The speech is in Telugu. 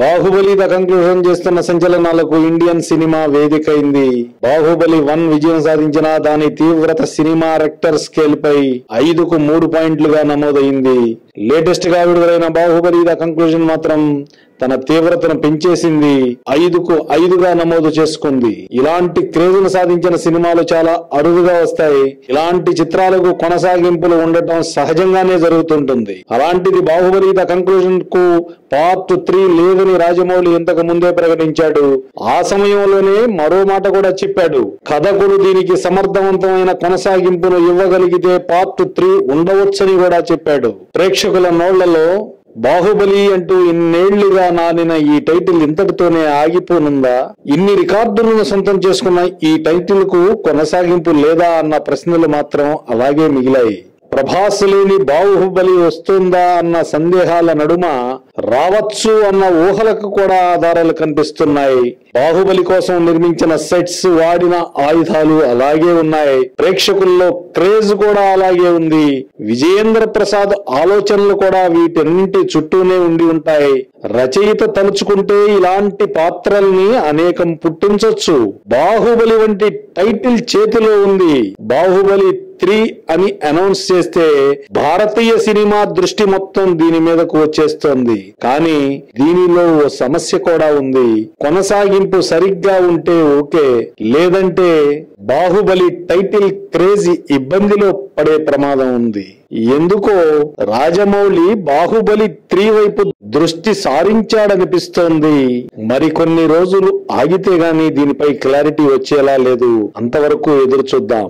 బాహుబలి ద కంక్లూజన్ చేస్తున్న సంచలనాలకు ఇండియన్ సినిమా వేదికైంది. బాహుబలి వన్ విజయం సాధించిన దాని తీవ్రత సినిమా రెక్టర్ స్కేల్ పై ఐదుకు మూడు పాయింట్లుగా నమోదైంది. లేటెస్ట్గా విడుదలైన బాహుబలి ద కంక్లూజన్ మాత్రం తన తీవ్రతను పెంచేసింది. ఐదుకు ఐదుగా నమోదు చేసుకుంది. ఇలాంటి క్రేజులు సాధించిన సినిమాలు చాలా అరుదుగా వస్తాయి. ఇలాంటి చిత్రాలకు కొనసాగింపులు ఉండటం సహజంగానే జరుగుతుంటుంది. అలాంటిది బాహుబలి ద కంక్లూజన్కు పార్ట్ త్రీ లేదని రాజమౌళి ఇంతకు ముందే ప్రకటించాడు. ఆ సమయంలోనే మరో మాట కూడా చెప్పాడు. కథకుడు దీనికి సమర్థవంతమైన కొనసాగింపును ఇవ్వగలిగితే పార్ట్ త్రీ ఉండవచ్చని కూడా చెప్పాడు. ప్రేక్షకుల నోళ్ళలో బాహుబలి అంటూ ఇన్నేళ్ళుగా నానిన ఈ టైటిల్ ఇంతటితోనే ఆగిపోనుందా? ఇన్ని రికార్డులను సొంతం చేసుకున్న ఈ టైటిల్కు కొనసాగింపు లేదా అన్న ప్రశ్నలు మాత్రం అలాగే మిగిలాయి. ప్రభాస్ లేని బాహుబలి వస్తుందా అన్న సందేహాల నడుమ రావచ్చు అన్న ఊహలకు కూడా ఆధారాలు కనిపిస్తున్నాయి. బాహుబలి కోసం నిర్మించిన సెట్స్ వాడిన ఆయుధాలు అలాగే ఉన్నాయి. ప్రేక్షకుల్లో క్రేజ్ కూడా అలాగే ఉంది. విజయేంద్ర ప్రసాద్ ఆలోచనలు కూడా వీటన్నింటి చుట్టూనే ఉండి ఉంటాయి. రచయిత తలుచుకుంటే ఇలాంటి పాత్రల్ని అనేకం పుట్టించొచ్చు. బాహుబలి వంటి టైటిల్ చేతిలో ఉంది. బాహుబలి త్రీ అని అనౌన్స్ చేస్తే భారతీయ సినిమా దృష్టి మొత్తం దీని మీదకు వచ్చేస్తోంది. కానీ దీనిలో ఓ సమస్య కూడా ఉంది. కొనసాగింపు సరిగ్గా ఉంటే ఓకే లేదంటే బాహుబలి టైటిల్ క్రేజ్ ఇబ్బందిలో పడే ప్రమాదం ఉంది. ఎందుకో రాజమౌళి బాహుబలి త్రీ వైపు దృష్టి సారించాడనిపిస్తోంది. మరికొన్ని రోజులు ఆగితే గాని దీనిపై క్లారిటీ వచ్చేలా లేదు. అంతవరకు ఎదురు చూద్దాం.